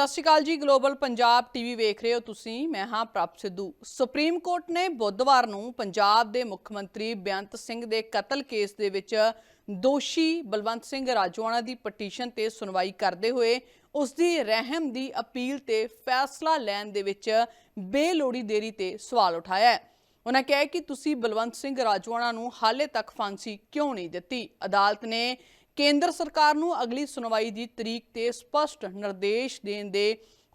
ਸਤਿ ਸ਼੍ਰੀ ਅਕਾਲ ਜੀ global Punjab TV ਵੇਖ ਰਹੇ ਹੋ ਤੁਸੀਂ। ਮੈਂ ਹਾਂ ਪ੍ਰਭ ਸਿੱਧੂ। ਸੁਪਰੀਮ ਕੋਰਟ ਨੇ ਬੁੱਧਵਾਰ ਨੂੰ ਪੰਜਾਬ ਦੇ ਮੁੱਖ ਮੰਤਰੀ ਬੇਅੰਤ ਸਿੰਘ ਦੇ ਕਤਲ ਕੇਸ ਦੇ ਵਿੱਚ ਦੋਸ਼ੀ ਬਲਵੰਤ ਸਿੰਘ ਰਾਜੋਆਣਾ ਦੀ ਪਟੀਸ਼ਨ ਤੇ ਸੁਣਵਾਈ ਕਰਦੇ ਹੋਏ ਉਸ ਦੀ ਰਹਿਮ ਦੀ ਅਪੀਲ ਤੇ ਫੈਸਲਾ ਲੈਣ ਦੇ ਵਿੱਚ ਬੇਲੋੜੀ ਦੇਰੀ ਤੇ ਸਵਾਲ ਉਠਾਇਆ ਹੈ। ਉਹਨਾਂ ਕਿਹਾ ਕਿ ਤੁਸੀਂ ਬਲਵੰਤ ਸਿੰਘ ਰਾਜੋਆਣਾ ਨੂੰ ਹਾਲੇ ਤੱਕ ਫਾਂਸੀ ਕਿਉਂ ਨਹੀਂ ਦਿੱਤੀ? ਅਦਾਲਤ ਨੇ ਕੇਂਦਰ ਸਰਕਾਰ ਨੂੰ ਅਗਲੀ ਸੁਣਵਾਈ ਦੀ ਤਰੀਕ ਤੇ ਸਪਸ਼ਟ ਨਿਰਦੇਸ਼ ਦੇਣ ਦੇ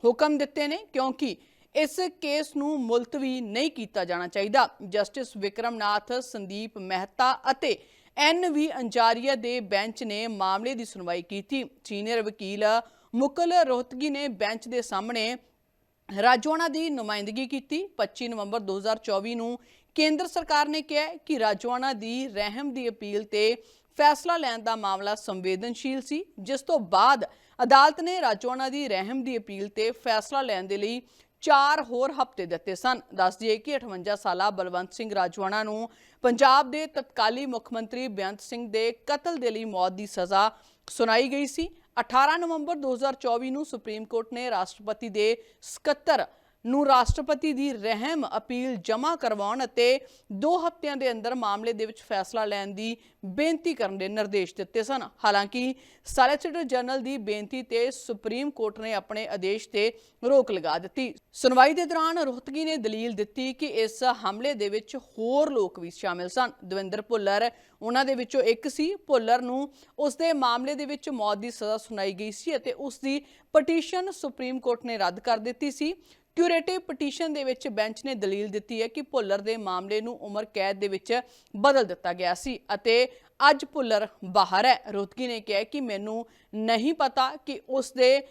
ਹੁਕਮ ਦਿੱਤੇ ਨੇ, ਕਿਉਂਕਿ ਇਸ ਕੇਸ ਨੂੰ ਮੁਲਤਵੀ ਨਹੀਂ ਕੀਤਾ ਜਾਣਾ ਚਾਹੀਦਾ। ਜਸਟਿਸ ਵਿਕਰਮਨਾਥ, ਸੰਦੀਪ ਮਹਿਤਾ ਅਤੇ ਐਨ ਵੀ ਅੰਜਾਰੀਆ ਦੇ ਬੈਂਚ ਨੇ ਮਾਮਲੇ ਦੀ ਸੁਣਵਾਈ ਕੀਤੀ। ਸੀਨੀਅਰ ਵਕੀਲ ਮੁਕਲ ਰੋਹਤਗੀ ਨੇ ਬੈਂਚ ਦੇ ਸਾਹਮਣੇ ਰਾਜੋਆਣਾ ਦੀ ਨੁਮਾਇੰਦਗੀ ਕੀਤੀ। 25 ਨਵੰਬਰ 2024 ਨੂੰ ਕੇਂਦਰ ਸਰਕਾਰ ਨੇ ਕਿਹਾ ਕਿ ਰਾਜੋਆਣਾ ਦੀ ਰਹਿਮ ਦੀ ਅਪੀਲ ਤੇ ਫੈਸਲਾ ਲੈਣ ਦਾ ਮਾਮਲਾ ਸੰਵੇਦਨਸ਼ੀਲ ਸੀ, ਜਿਸ ਤੋਂ ਬਾਅਦ ਅਦਾਲਤ ਨੇ ਰਾਜੋਆਣਾ ਦੀ ਰਹਿਮ ਦੀ ਅਪੀਲ ਤੇ ਫੈਸਲਾ ਲੈਣ ਦੇ ਲਈ ਚਾਰ ਹੋਰ ਹਫ਼ਤੇ ਦਿੱਤੇ ਸਨ। ਦੱਸ ਦਈਏ ਕਿ 58 ਸਾਲਾ ਬਲਵੰਤ ਸਿੰਘ ਰਾਜੋਆਣਾ ਨੂੰ ਪੰਜਾਬ ਦੇ ਤਤਕਾਲੀ ਮੁੱਖ ਮੰਤਰੀ ਬੇਅੰਤ ਸਿੰਘ ਦੇ ਕਤਲ ਦੇ ਲਈ ਮੌਤ ਦੀ ਸਜ਼ਾ ਸੁਣਾਈ ਗਈ ਸੀ। 18 ਨਵੰਬਰ 2024 ਨੂੰ ਸੁਪਰੀਮ ਕੋਰਟ ਨੇ ਰਾਸ਼ਟਰਪਤੀ ਦੇ ਸਕੱਤਰ ਨੂੰ ਰਾਸ਼ਟਰਪਤੀ ਦੀ ਰਹਿਮ ਅਪੀਲ ਜਮ੍ਹਾਂ ਕਰਵਾਉਣ ਅਤੇ 2 ਹਫ਼ਤਿਆਂ ਦੇ ਅੰਦਰ ਮਾਮਲੇ ਦੇ ਵਿੱਚ ਫੈਸਲਾ ਲੈਣ ਦੀ ਬੇਨਤੀ ਕਰਨ ਦੇ ਨਿਰਦੇਸ਼ ਦਿੱਤੇ ਸਨ। ਹਾਲਾਂਕਿ, ਸੋਲਿਸਿਟਰ ਜਨਰਲ ਦੀ ਬੇਨਤੀ ਤੇ ਸੁਪਰੀਮ ਕੋਰਟ ਨੇ ਆਪਣੇ ਆਦੇਸ਼ ਤੇ ਰੋਕ ਲਗਾ ਦਿੱਤੀ। ਸੁਣਵਾਈ ਦੇ ਦੌਰਾਨ ਰੋਹਤਗੀ ਨੇ ਦਲੀਲ ਦਿੱਤੀ ਕਿ ਇਸ ਹਮਲੇ ਦੇ ਵਿੱਚ ਹੋਰ ਲੋਕ ਵੀ ਸ਼ਾਮਿਲ ਸਨ। ਦਵਿੰਦਰ ਭੁੱਲਰ ਉਹਨਾਂ ਦੇ ਵਿੱਚੋਂ ਇੱਕ ਸੀ। ਭੁੱਲਰ ਨੂੰ ਉਸ ਦੇ ਮਾਮਲੇ ਦੇ ਵਿੱਚ ਮੌਤ ਦੀ ਸਜ਼ਾ ਸੁਣਾਈ ਗਈ ਸੀ ਅਤੇ ਉਸ ਦੀ ਪਟੀਸ਼ਨ ਸੁਪਰੀਮ ਕੋਰਟ ਨੇ ਰੱਦ ਕਰ ਦਿੱਤੀ ਸੀ। ਕਿਊਰੇਟਿਵ ਪਟੀਸ਼ਨ ਦੇ ਵਿੱਚ ਬੈਂਚ ਨੇ ਦਲੀਲ ਦਿੱਤੀ ਹੈ ਕਿ ਭੁੱਲਰ ਦੇ ਮਾਮਲੇ ਨੂੰ ਉਮਰ ਕੈਦ ਦੇ ਵਿੱਚ ਬਦਲ ਦਿੱਤਾ ਗਿਆ ਸੀ ਅਤੇ ਅੱਜ ਭੁੱਲਰ ਬਾਹਰ ਹੈ। ਰੋਤਗੀ ਨੇ ਕਿਹਾ ਕਿ ਮੈਨੂੰ ਨਹੀਂ ਪਤਾ ਕਿ ਉਸ ਦੇ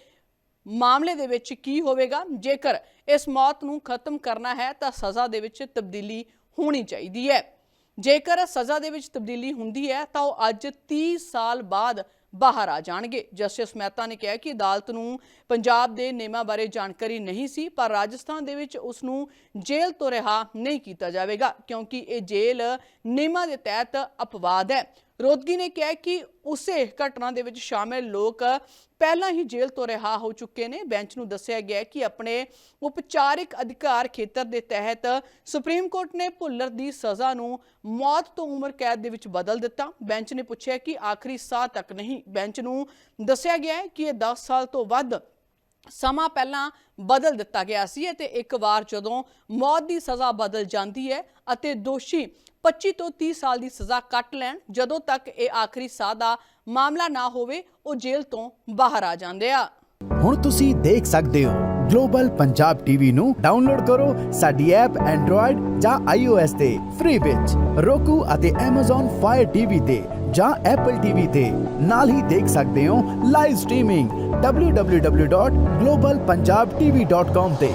ਮਾਮਲੇ ਦੇ ਵਿੱਚ ਕੀ ਹੋਵੇਗਾ। ਜੇਕਰ ਇਸ ਮੌਤ ਨੂੰ ਖਤਮ ਕਰਨਾ ਹੈ ਤਾਂ ਸਜ਼ਾ ਦੇ ਵਿੱਚ ਤਬਦੀਲੀ ਹੋਣੀ ਚਾਹੀਦੀ ਹੈ। ਜੇਕਰ ਸਜ਼ਾ ਦੇ ਵਿੱਚ ਤਬਦੀਲੀ ਹੁੰਦੀ ਹੈ ਤਾਂ ਉਹ ਅੱਜ 30 ਸਾਲ ਬਾਅਦ ਬਾਹਰ ਆ ਜਾਣਗੇ। ਜਸਟਿਸ ਮਹਿਤਾ ਨੇ ਕਿਹਾ ਕਿ ਅਦਾਲਤ ਨੂੰ ਪੰਜਾਬ ਦੇ ਨਿਯਮਾਂ ਬਾਰੇ ਜਾਣਕਾਰੀ ਨਹੀਂ ਸੀ, ਪਰ ਰਾਜਸਥਾਨ ਦੇ ਵਿੱਚ ਉਸ ਨੂੰ ਜੇਲ੍ਹ ਤੋਂ ਰਿਹਾ ਨਹੀਂ ਕੀਤਾ ਜਾਵੇਗਾ, ਕਿਉਂਕਿ ਇਹ ਜੇਲ੍ਹ ਨਿਯਮਾਂ ਦੇ ਤਹਿਤ ਅਪਵਾਦ ਹੈ। ਰੋਦਗੀ ਨੇ ਕਿਹਾ ਕਿ ਉਸੇ ਘਟਨਾ ਦੇ ਵਿੱਚ ਸ਼ਾਮਿਲ ਲੋਕ ਪਹਿਲਾਂ ਹੀ ਜੇਲ੍ਹ ਤੋਂ ਰਿਹਾ ਹੋ ਚੁੱਕੇ ਨੇ। ਬੈਂਚ ਨੂੰ ਦੱਸਿਆ ਗਿਆ ਕਿ ਆਪਣੇ ਉਪਚਾਰਿਕ ਅਧਿਕਾਰ ਖੇਤਰ ਦੇ ਤਹਿਤ ਸੁਪਰੀਮ ਕੋਰਟ ਨੇ ਭੁੱਲਰ ਦੀ ਸਜ਼ਾ ਨੂੰ ਮੌਤ ਤੋਂ ਉਮਰ ਕੈਦ ਦੇ ਵਿੱਚ ਬਦਲ ਦਿੱਤਾ। ਬੈਂਚ ਨੇ ਪੁੱਛਿਆ ਕਿ ਆਖਰੀ ਸਾਹ ਤੱਕ ਨਹੀਂ ਬੈਂਚ ਨੂੰ ਦੱਸਿਆ ਗਿਆ ਹੈ ਕਿ ਇਹ 10 ਸਾਲ ਤੋਂ ਵੱਧ ਸਮਾਂ ਪਹਿਲਾਂ ਬਦਲ ਦਿੱਤਾ ਗਿਆ ਸੀ ਅਤੇ ਇੱਕ ਵਾਰ ਜਦੋਂ ਮੌਤ ਦੀ ਸਜ਼ਾ ਬਦਲ ਜਾਂਦੀ ਹੈ ਅਤੇ ਦੋਸ਼ੀ 25 ਤੋਂ 30 ਸਾਲ ਦੀ ਸਜ਼ਾ ਕੱਟ ਲੈਣ, ਜਦੋਂ ਤੱਕ ਇਹ ਆਖਰੀ ਸਾਹ ਦਾ ਮਾਮਲਾ ਨਾ ਹੋਵੇ, ਉਹ ਜੇਲ੍ਹ ਤੋਂ ਬਾਹਰ ਆ ਜਾਂਦੇ ਆ। ਹੁਣ ਤੁਸੀਂ ਦੇਖ ਸਕਦੇ ਹੋ ਗਲੋਬਲ ਪੰਜਾਬ ਟੀਵੀ ਨੂੰ ਡਾਊਨਲੋਡ ਕਰੋ ਸਾਡੀ ਐਪ ਐਂਡਰੋਇਡ ਜਾਂ iOS ਤੇ ਫ੍ਰੀ ਵਿੱਚ roku ਅਤੇ Amazon Fire TV ਤੇ। ਜਾਂ Apple TV ਤੇ ਨਾਲ ਹੀ ਦੇਖ ਸਕਦੇ ਹੋ ਲਾਈਵ ਸਟ੍ਰੀਮਿੰਗ www.globalpunjabtv.com ਤੇ।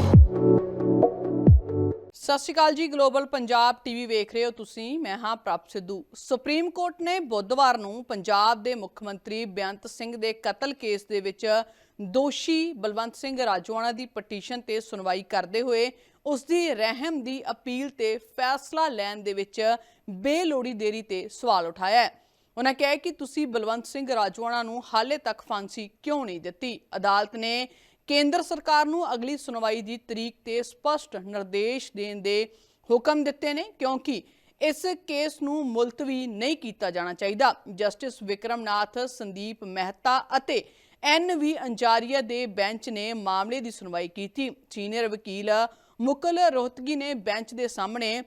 ਸਤਿ ਸ਼੍ਰੀ ਅਕਾਲ ਜੀ ਗਲੋਬਲ ਪੰਜਾਬ ਟੀਵੀ ਵੇਖ ਰਹੇ ਹੋ ਤੁਸੀਂ। ਮੈਂ ਹਾਂ ਪ੍ਰਭ ਸਿੱਧੂ। ਸੁਪਰੀਮ ਕੋਰਟ ਨੇ ਬੁੱਧਵਾਰ ਨੂੰ ਪੰਜਾਬ ਦੇ ਮੁੱਖ ਮੰਤਰੀ ਬੇਅੰਤ ਸਿੰਘ ਦੇ ਕਤਲ ਕੇਸ ਦੇ ਵਿੱਚ ਦੋਸ਼ੀ ਬਲਵੰਤ ਸਿੰਘ ਰਾਜੋਆਣਾ ਦੀ ਪਟੀਸ਼ਨ ਤੇ ਸੁਣਵਾਈ ਕਰਦੇ ਹੋਏ ਉਸ ਦੀ ਰਹਿਮ ਦੀ ਅਪੀਲ ਤੇ ਫੈਸਲਾ ਲੈਣ ਦੇ ਵਿੱਚ ਬੇਲੋੜੀ ਦੇਰੀ ਤੇ ਸਵਾਲ ਉਠਾਇਆ ਹੈ। ਉਹਨਾਂ ਕਿਹਾ ਕਿ ਤੁਸੀਂ ਬਲਵੰਤ ਸਿੰਘ ਰਾਜੋਆਣਾ ਨੂੰ ਹਾਲੇ ਤੱਕ ਫਾਂਸੀ ਕਿਉਂ ਨਹੀਂ ਦਿੱਤੀ? ਅਦਾਲਤ ਨੇ ਕੇਂਦਰ ਸਰਕਾਰ ਨੂੰ ਅਗਲੀ ਸੁਣਵਾਈ ਦੀ ਤਰੀਕ ਤੇ ਸਪਸ਼ਟ ਨਿਰਦੇਸ਼ ਦੇਣ ਦੇ ਹੁਕਮ ਦਿੱਤੇ ਨੇ, ਕਿਉਂਕਿ ਇਸ ਕੇਸ ਨੂੰ ਮੁਲਤਵੀ ਨਹੀਂ ਕੀਤਾ ਜਾਣਾ ਚਾਹੀਦਾ। ਜਸਟਿਸ ਵਿਕਰਮਨਾਥ, ਸੰਦੀਪ ਮਹਿਤਾ ਅਤੇ ਐਨ ਵੀ ਅੰਜਾਰੀਆ ਦੇ ਬੈਂਚ ਨੇ ਮਾਮਲੇ ਦੀ ਸੁਣਵਾਈ ਕੀਤੀ। ਸੀਨੀਅਰ ਵਕੀਲ ਮੁਕਲ ਰੋਹਤਗੀ ਨੇ ਬੈਂਚ ਦੇ ਸਾਹਮਣੇ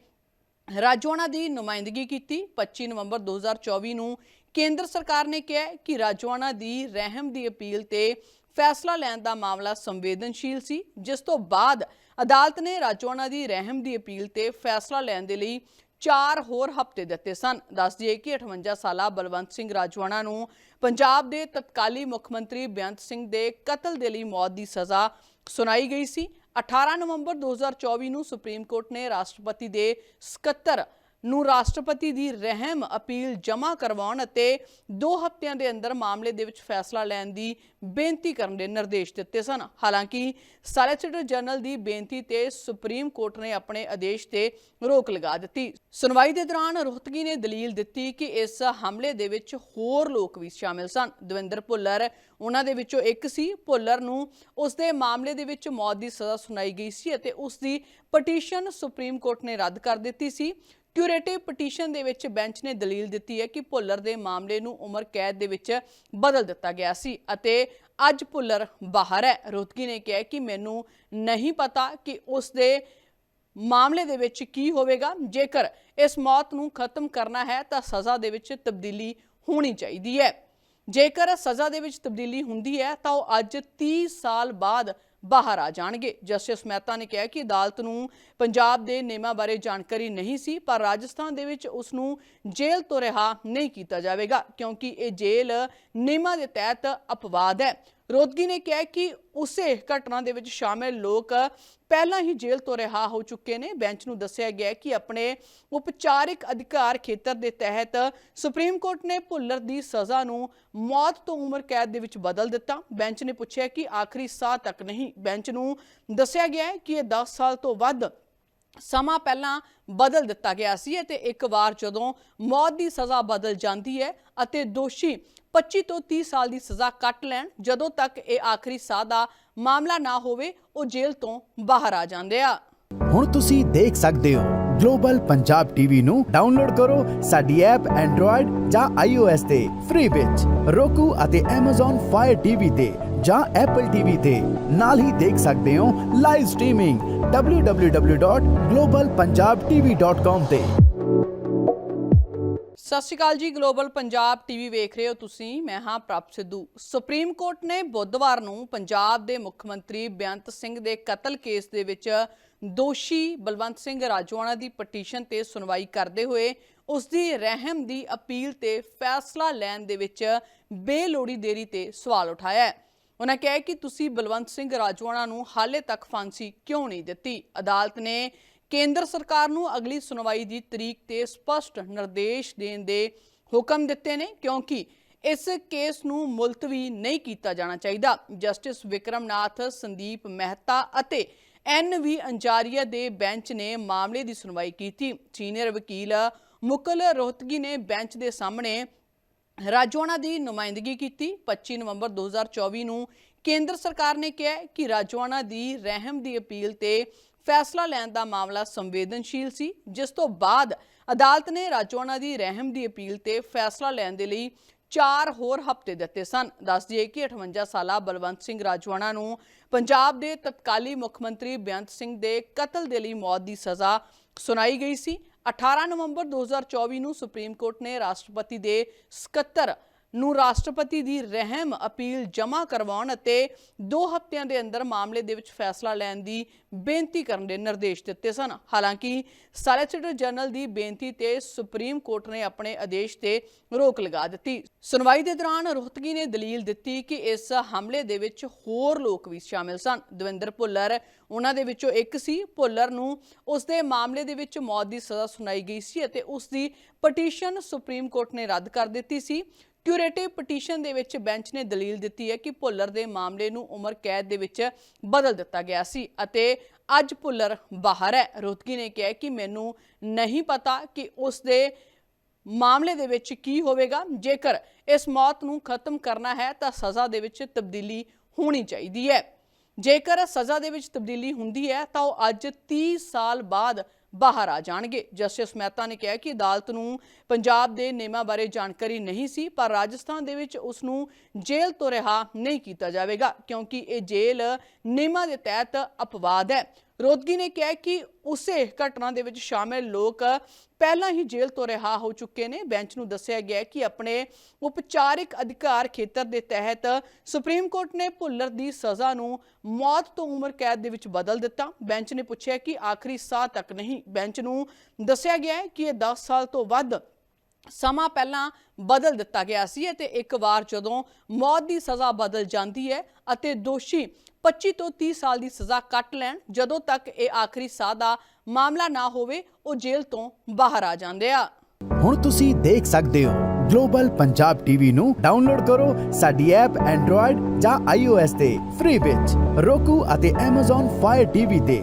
ਰਾਜੋਆਣਾ ਦੀ ਨੁਮਾਇੰਦਗੀ ਕੀਤੀ। 25 ਨਵੰਬਰ 2024 ਨੂੰ ਕੇਂਦਰ ਸਰਕਾਰ ਨੇ ਕਿਹਾ ਕਿ ਰਾਜੋਆਣਾ ਦੀ ਰਹਿਮ ਦੀ ਅਪੀਲ ਤੇ ਫੈਸਲਾ ਲੈਣ ਦਾ ਮਾਮਲਾ ਸੰਵੇਦਨਸ਼ੀਲ ਸੀ, ਜਿਸ ਤੋਂ ਬਾਅਦ ਅਦਾਲਤ ਨੇ ਰਾਜੋਆਣਾ ਦੀ ਰਹਿਮ ਦੀ ਅਪੀਲ ਤੇ ਫੈਸਲਾ ਲੈਣ ਦੇ ਲਈ ਚਾਰ ਹੋਰ ਹਫ਼ਤੇ ਦਿੱਤੇ ਸਨ। ਦੱਸ ਦਈਏ ਕਿ 58 ਸਾਲਾ ਬਲਵੰਤ ਸਿੰਘ ਰਾਜੋਆਣਾ ਨੂੰ ਪੰਜਾਬ ਦੇ ਤਤਕਾਲੀ ਮੁੱਖ ਮੰਤਰੀ ਬੇਅੰਤ ਸਿੰਘ ਦੇ ਕਤਲ ਦੇ ਲਈ ਮੌਤ ਦੀ ਸਜ਼ਾ ਸੁਣਾਈ ਗਈ ਸੀ। 18 ਨਵੰਬਰ 2024 ਨੂੰ ਸੁਪਰੀਮ ਕੋਰਟ ਨੇ ਰਾਸ਼ਟਰਪਤੀ ਦੇ ਸਕੱਤਰ ਨੂੰ ਰਾਸ਼ਟਰਪਤੀ ਦੀ ਰਹਿਮ ਅਪੀਲ ਜਮ੍ਹਾਂ ਕਰਵਾਉਣ ਅਤੇ 2 ਹਫ਼ਤਿਆਂ ਦੇ ਅੰਦਰ ਮਾਮਲੇ ਦੇ ਵਿੱਚ ਫੈਸਲਾ ਲੈਣ ਦੀ ਬੇਨਤੀ ਕਰਨ ਦੇ ਨਿਰਦੇਸ਼ ਦਿੱਤੇ ਸਨ। ਹਾਲਾਂਕਿ, ਸੋਲਿਸਿਟਰ ਜਨਰਲ ਦੀ ਬੇਨਤੀ ਤੇ ਸੁਪਰੀਮ ਕੋਰਟ ਨੇ ਆਪਣੇ ਆਦੇਸ਼ ਤੇ ਰੋਕ ਲਗਾ ਦਿੱਤੀ। ਸੁਣਵਾਈ ਦੇ ਦੌਰਾਨ ਰੋਹਤਗੀ ਨੇ ਦਲੀਲ ਦਿੱਤੀ ਕਿ ਇਸ ਹਮਲੇ ਦੇ ਵਿੱਚ ਹੋਰ ਲੋਕ ਵੀ ਸ਼ਾਮਿਲ ਸਨ। ਦਵਿੰਦਰ ਭੁੱਲਰ ਉਹਨਾਂ ਦੇ ਵਿੱਚੋਂ ਇੱਕ ਸੀ। ਭੁੱਲਰ ਨੂੰ ਉਸ ਦੇ ਮਾਮਲੇ ਦੇ ਵਿੱਚ ਮੌਤ ਦੀ ਸਜ਼ਾ ਸੁਣਾਈ ਗਈ ਸੀ ਅਤੇ ਉਸ ਦੀ ਪਟੀਸ਼ਨ ਸੁਪਰੀਮ ਕੋਰਟ ਨੇ ਰੱਦ ਕਰ ਦਿੱਤੀ ਸੀ। ਕਿਊਰੇਟਿਵ ਪਟੀਸ਼ਨ ਦੇ ਵਿੱਚ ਬੈਂਚ ਨੇ ਦਲੀਲ ਦਿੱਤੀ ਹੈ ਕਿ ਭੁੱਲਰ ਦੇ ਮਾਮਲੇ ਨੂੰ ਉਮਰ ਕੈਦ ਦੇ ਵਿੱਚ ਬਦਲ ਦਿੱਤਾ ਗਿਆ ਸੀ ਅਤੇ ਅੱਜ ਭੁੱਲਰ ਬਾਹਰ ਹੈ। ਰੋਤਗੀ ਨੇ ਕਿਹਾ ਕਿ ਮੈਨੂੰ ਨਹੀਂ ਪਤਾ ਕਿ ਉਸ ਦੇ ਮਾਮਲੇ ਦੇ ਵਿੱਚ ਕੀ ਹੋਵੇਗਾ। ਜੇਕਰ ਇਸ ਮੌਤ ਨੂੰ ਖਤਮ ਕਰਨਾ ਹੈ ਤਾਂ ਸਜ਼ਾ ਦੇ ਵਿੱਚ ਤਬਦੀਲੀ ਹੋਣੀ ਚਾਹੀਦੀ ਹੈ। ਜੇਕਰ ਸਜ਼ਾ ਦੇ ਵਿੱਚ ਤਬਦੀਲੀ ਹੁੰਦੀ ਹੈ ਤਾਂ ਉਹ ਅੱਜ 30 ਸਾਲ ਬਾਅਦ ਬਾਹਰ ਆ ਜਾਣਗੇ। ਜਸਟਿਸ ਮਹਿਤਾ ਨੇ ਕਿਹਾ ਕਿ ਅਦਾਲਤ ਨੂੰ ਪੰਜਾਬ ਦੇ ਨਿਯਮਾਂ ਬਾਰੇ ਜਾਣਕਾਰੀ ਨਹੀਂ ਸੀ, ਪਰ ਰਾਜਸਥਾਨ ਦੇ ਵਿੱਚ ਉਸ ਨੂੰ ਜੇਲ੍ਹ ਤੋਂ ਰਿਹਾ ਨਹੀਂ ਕੀਤਾ ਜਾਵੇਗਾ, ਕਿਉਂਕਿ ਇਹ ਜੇਲ੍ਹ ਨਿਯਮਾਂ ਦੇ ਤਹਿਤ ਅਪਵਾਦ ਹੈ। ਰੋਦਗੀ ਨੇ ਕਿਹਾ ਕਿ ਉਸੇ ਘਟਨਾ ਦੇ ਵਿੱਚ ਸ਼ਾਮਿਲ ਲੋਕ ਪਹਿਲਾਂ ਹੀ ਜੇਲ੍ਹ ਤੋਂ ਰਿਹਾ ਹੋ ਚੁੱਕੇ ਨੇ। ਬੈਂਚ ਨੂੰ ਦੱਸਿਆ ਗਿਆ ਕਿ ਆਪਣੇ ਉਪਚਾਰਿਕ ਅਧਿਕਾਰ ਖੇਤਰ ਦੇ ਤਹਿਤ ਸੁਪਰੀਮ ਕੋਰਟ ਨੇ ਭੁੱਲਰ ਦੀ ਸਜ਼ਾ ਨੂੰ ਮੌਤ ਤੋਂ ਉਮਰ ਕੈਦ ਦੇ ਵਿੱਚ ਬਦਲ ਦਿੱਤਾ। ਬੈਂਚ ਨੇ ਪੁੱਛਿਆ ਕਿ ਆਖਰੀ ਸਾਹ ਤੱਕ ਨਹੀਂ। ਬੈਂਚ ਨੂੰ ਦੱਸਿਆ ਗਿਆ ਕਿ ਇਹ 10 ਸਾਲ ਤੋਂ ਵੱਧ ਸਮਾਂ ਪਹਿਲਾਂ ਬਦਲ ਦਿੱਤਾ ਗਿਆ ਸੀ ਅਤੇ ਇੱਕ ਵਾਰ ਜਦੋਂ ਮੌਤ ਦੀ ਸਜ਼ਾ ਬਦਲ ਜਾਂਦੀ ਹੈ ਅਤੇ ਦੋਸ਼ੀ 25 ਤੋਂ 30 ਸਾਲ ਦੀ ਸਜ਼ਾ ਕੱਟ ਲੈਣ, ਜਦੋਂ ਤੱਕ ਇਹ ਆਖਰੀ ਸਾਹ ਦਾ ਮਾਮਲਾ ਨਾ ਹੋਵੇ, ਉਹ ਜੇਲ੍ਹ ਤੋਂ ਬਾਹਰ ਆ ਜਾਂਦੇ ਆ। ਹੁਣ ਤੁਸੀਂ ਦੇਖ ਸਕਦੇ ਹੋ ਗਲੋਬਲ ਪੰਜਾਬ ਟੀਵੀ ਨੂੰ ਡਾਊਨਲੋਡ ਕਰੋ ਸਾਡੀ ਐਪ ਐਂਡਰੋਇਡ ਜਾਂ iOS ਤੇ ਫ੍ਰੀ ਵਿੱਚ। Roku ਅਤੇ Amazon Fire TV ਤੇ ਜਾਂ Apple TV ਤੇ। ਨਾਲ ਹੀ ਦੇਖ ਸਕਦੇ ਹੋ ਲਾਈਵ ਸਟ੍ਰੀਮਿੰਗ www.globalpunjabtv.com ਤੇ। ਸਤਿ ਸ਼੍ਰੀ ਅਕਾਲ ਜੀ ਗਲੋਬਲ ਪੰਜਾਬ ਟੀਵੀ ਵੇਖ ਰਹੇ ਹੋ ਤੁਸੀਂ। ਮੈਂ ਹਾਂ ਪ੍ਰਭ ਸਿੱਧੂ। ਸੁਪਰੀਮ ਕੋਰਟ ਨੇ ਬੁੱਧਵਾਰ ਨੂੰ ਪੰਜਾਬ ਦੇ ਮੁੱਖ ਮੰਤਰੀ ਬੇਅੰਤ ਸਿੰਘ ਦੇ ਕਤਲ ਕੇਸ ਦੇ ਵਿੱਚ ਦੋਸ਼ੀ ਬਲਵੰਤ ਸਿੰਘ ਰਾਜੋਆਣਾ ਦੀ ਪਟੀਸ਼ਨ ਤੇ ਸੁਣਵਾਈ ਕਰਦੇ ਹੋਏ ਉਸ ਦੀ ਰਹਿਮ ਦੀ ਅਪੀਲ ਤੇ ਫੈਸਲਾ ਲੈਣ ਦੇ ਵਿੱਚ ਬੇਲੋੜੀ ਦੇਰੀ ਤੇ ਸਵਾਲ ਉਠਾਇਆ ਹੈ। ਉਹਨਾਂ ਕਿਹਾ ਕਿ ਤੁਸੀਂ ਬਲਵੰਤ ਸਿੰਘ ਰਾਜੋਆਣਾ ਨੂੰ ਹਾਲੇ ਤੱਕ ਫਾਂਸੀ ਕਿਉਂ ਨਹੀਂ ਦਿੱਤੀ? ਅਦਾਲਤ ਨੇ ਕੇਂਦਰ ਸਰਕਾਰ ਨੂੰ ਅਗਲੀ ਸੁਣਵਾਈ ਦੀ ਤਰੀਕ ਤੇ ਸਪਸ਼ਟ ਨਿਰਦੇਸ਼ ਦੇਣ ਦੇ ਹੁਕਮ ਦਿੱਤੇ ਨੇ, ਕਿਉਂਕਿ ਇਸ ਕੇਸ ਨੂੰ ਮੁਲਤਵੀ ਨਹੀਂ ਕੀਤਾ ਜਾਣਾ ਚਾਹੀਦਾ। ਜਸਟਿਸ ਵਿਕਰਮਨਾਥ, ਸੰਦੀਪ ਮਹਿਤਾ ਅਤੇ ਐਨ ਵੀ ਅੰਜਾਰੀਆ ਦੇ ਬੈਂਚ ਨੇ ਮਾਮਲੇ ਦੀ ਸੁਣਵਾਈ ਕੀਤੀ। ਸੀਨੀਅਰ ਵਕੀਲ ਮੁਕਲ ਰੋਹਤਗੀ ਨੇ ਬੈਂਚ ਦੇ ਸਾਹਮਣੇ ਰਾਜੋਆਣਾ ਦੀ ਨੁਮਾਇੰਦਗੀ ਕੀਤੀ। 25 ਨਵੰਬਰ 2024 ਨੂੰ ਕੇਂਦਰ ਸਰਕਾਰ ਨੇ ਕਿਹਾ ਕਿ ਰਾਜੋਆਣਾ ਦੀ ਰਹਿਮ ਦੀ ਅਪੀਲ ਤੇ ਫੈਸਲਾ ਲੈਣ ਦਾ ਮਾਮਲਾ ਸੰਵੇਦਨਸ਼ੀਲ ਸੀ, ਜਿਸ ਤੋਂ ਬਾਅਦ ਅਦਾਲਤ ਨੇ ਰਾਜੋਆਣਾ ਦੀ ਰਹਿਮ ਦੀ ਅਪੀਲ ਤੇ ਫੈਸਲਾ ਲੈਣ ਦੇ ਲਈ ਚਾਰ ਹੋਰ ਹਫ਼ਤੇ ਦਿੱਤੇ ਸਨ। ਦੱਸ ਦਈਏ ਕਿ 58 ਸਾਲਾ ਬਲਵੰਤ ਸਿੰਘ ਰਾਜੋਆਣਾ ਨੂੰ ਪੰਜਾਬ ਦੇ ਤਤਕਾਲੀ ਮੁੱਖ ਮੰਤਰੀ ਬੇਅੰਤ ਸਿੰਘ ਦੇ ਕਤਲ ਦੇ ਲਈ ਮੌਤ ਦੀ ਸਜ਼ਾ ਸੁਣਾਈ ਗਈ ਸੀ। 18 ਨਵੰਬਰ 2024 ਨੂੰ ਸੁਪਰੀਮ ਕੋਰਟ ਨੇ ਰਾਸ਼ਟਰਪਤੀ ਦੇ ਸਕੱਤਰ ਨੂੰ ਰਾਸ਼ਟਰਪਤੀ ਦੀ ਰਹਿਮ ਅਪੀਲ ਜਮ੍ਹਾਂ ਕਰਵਾਉਣ ਅਤੇ 2 ਹਫ਼ਤਿਆਂ ਦੇ ਅੰਦਰ ਮਾਮਲੇ ਦੇ ਵਿੱਚ ਫੈਸਲਾ ਲੈਣ ਦੀ ਬੇਨਤੀ ਕਰਨ ਦੇ ਨਿਰਦੇਸ਼ ਦਿੱਤੇ ਸਨ। ਹਾਲਾਂਕਿ ਸੋਲਿਸਿਟਰ ਜਨਰਲ ਦੀ ਬੇਨਤੀ ਤੇ ਸੁਪਰੀਮ ਕੋਰਟ ਨੇ ਆਪਣੇ ਆਦੇਸ਼ ਤੇ ਰੋਕ ਲਗਾ ਦਿੱਤੀ। ਸੁਣਵਾਈ ਦੇ ਦੌਰਾਨ ਰੋਹਤਗੀ ਨੇ ਦਲੀਲ ਦਿੱਤੀ ਕਿ ਇਸ ਹਮਲੇ ਦੇ ਵਿੱਚ ਹੋਰ ਲੋਕ ਵੀ ਸ਼ਾਮਿਲ ਸਨ। ਦਵਿੰਦਰ ਭੁੱਲਰ ਉਹਨਾਂ ਦੇ ਵਿੱਚੋਂ ਇੱਕ ਸੀ। ਭੁੱਲਰ ਨੂੰ ਉਸ ਦੇ ਮਾਮਲੇ ਦੇ ਵਿੱਚ ਮੌਤ ਦੀ ਸਜ਼ਾ ਸੁਣਾਈ ਗਈ ਸੀ ਅਤੇ ਉਸ ਦੀ ਪਟੀਸ਼ਨ ਸੁਪਰੀਮ ਕੋਰਟ ਨੇ ਰੱਦ ਕਰ ਦਿੱਤੀ ਸੀ। ਕਿਊਰੇਟਿਵ ਪਟੀਸ਼ਨ ਦੇ ਵਿੱਚ ਬੈਂਚ ਨੇ ਦਲੀਲ ਦਿੱਤੀ ਹੈ ਕਿ ਭੁੱਲਰ ਦੇ ਮਾਮਲੇ ਨੂੰ ਉਮਰ ਕੈਦ ਦੇ ਵਿੱਚ ਬਦਲ ਦਿੱਤਾ ਗਿਆ ਸੀ ਅਤੇ ਅੱਜ ਭੁੱਲਰ ਬਾਹਰ ਹੈ। ਰੋਤਗੀ ਨੇ ਕਿਹਾ ਕਿ ਮੈਨੂੰ ਨਹੀਂ ਪਤਾ ਕਿ ਉਸ ਦੇ ਮਾਮਲੇ ਦੇ ਵਿੱਚ ਕੀ ਹੋਵੇਗਾ। ਜੇਕਰ ਇਸ ਮੌਤ ਨੂੰ ਖਤਮ ਕਰਨਾ ਹੈ ਤਾਂ ਸਜ਼ਾ ਦੇ ਵਿੱਚ ਤਬਦੀਲੀ ਹੋਣੀ ਚਾਹੀਦੀ ਹੈ। ਜੇਕਰ ਸਜ਼ਾ ਦੇ ਵਿੱਚ ਤਬਦੀਲੀ ਹੁੰਦੀ ਹੈ ਤਾਂ ਉਹ ਅੱਜ 30 ਸਾਲ ਬਾਅਦ ਬਾਹਰ ਆ ਜਾਣਗੇ। ਜਸਟਿਸ ਮਹਿਤਾ ਨੇ ਕਿਹਾ ਕਿ ਅਦਾਲਤ ਨੂੰ ਪੰਜਾਬ ਦੇ ਨਿਯਮਾਂ ਬਾਰੇ ਜਾਣਕਾਰੀ ਨਹੀਂ ਸੀ, ਪਰ ਰਾਜਸਥਾਨ ਦੇ ਵਿੱਚ ਉਸ ਨੂੰ ਜੇਲ੍ਹ ਤੋਂ ਰਿਹਾ ਨਹੀਂ ਕੀਤਾ ਜਾਵੇਗਾ, ਕਿਉਂਕਿ ਇਹ ਜੇਲ੍ਹ ਨਿਯਮਾਂ ਦੇ ਤਹਿਤ ਅਪਵਾਦ ਹੈ। ਰੋਦਗੀ ਨੇ ਕਿਹਾ ਕਿ ਉਸੇ ਘਟਨਾ ਦੇ ਵਿੱਚ ਸ਼ਾਮਿਲ ਲੋਕ ਪਹਿਲਾਂ ਹੀ ਜੇਲ੍ਹ ਤੋਂ ਰਿਹਾ ਹੋ ਚੁੱਕੇ ਨੇ। ਬੈਂਚ ਨੂੰ ਦੱਸਿਆ ਗਿਆ ਕਿ ਆਪਣੇ ਉਪਚਾਰਿਕ ਅਧਿਕਾਰ ਖੇਤਰ ਦੇ ਤਹਿਤ ਸੁਪਰੀਮ ਕੋਰਟ ਨੇ ਭੁੱਲਰ ਦੀ ਸਜ਼ਾ ਨੂੰ ਮੌਤ ਤੋਂ ਉਮਰ ਕੈਦ ਦੇ ਵਿੱਚ ਬਦਲ ਦਿੱਤਾ। ਬੈਂਚ ਨੇ ਪੁੱਛਿਆ ਕਿ ਆਖਰੀ ਸਾਹ ਤੱਕ ਨਹੀਂ। ਬੈਂਚ ਨੂੰ ਦੱਸਿਆ ਗਿਆ ਹੈ ਕਿ ਇਹ 10 ਸਾਲ ਤੋਂ ਵੱਧ ਸਮਾਂ ਪਹਿਲਾਂ ਬਦਲ ਦਿੱਤਾ ਗਿਆ ਸੀ ਅਤੇ ਇੱਕ ਵਾਰ ਜਦੋਂ ਮੌਤ ਦੀ ਸਜ਼ਾ ਬਦਲ ਜਾਂਦੀ ਹੈ ਅਤੇ ਦੋਸ਼ੀ 25 ਤੋਂ 30 ਸਾਲ ਦੀ ਸਜ਼ਾ ਕੱਟ ਲੈਣ, ਜਦੋਂ ਤੱਕ ਇਹ ਆਖਰੀ ਸਾਹ ਦਾ ਮਾਮਲਾ ਨਾ ਹੋਵੇ, ਉਹ ਜੇਲ੍ਹ ਤੋਂ ਬਾਹਰ ਆ ਜਾਂਦੇ ਆ। ਹੁਣ ਤੁਸੀਂ ਦੇਖ ਸਕਦੇ ਹੋ ਗਲੋਬਲ ਪੰਜਾਬ ਟੀਵੀ ਨੂੰ ਡਾਊਨਲੋਡ ਕਰੋ ਸਾਡੀ ਐਪ ਐਂਡਰੋਇਡ ਜਾਂ iOS ਤੇ, ਫ੍ਰੀ ਵਿੱਚ roku ਅਤੇ Amazon Fire TV ਤੇ।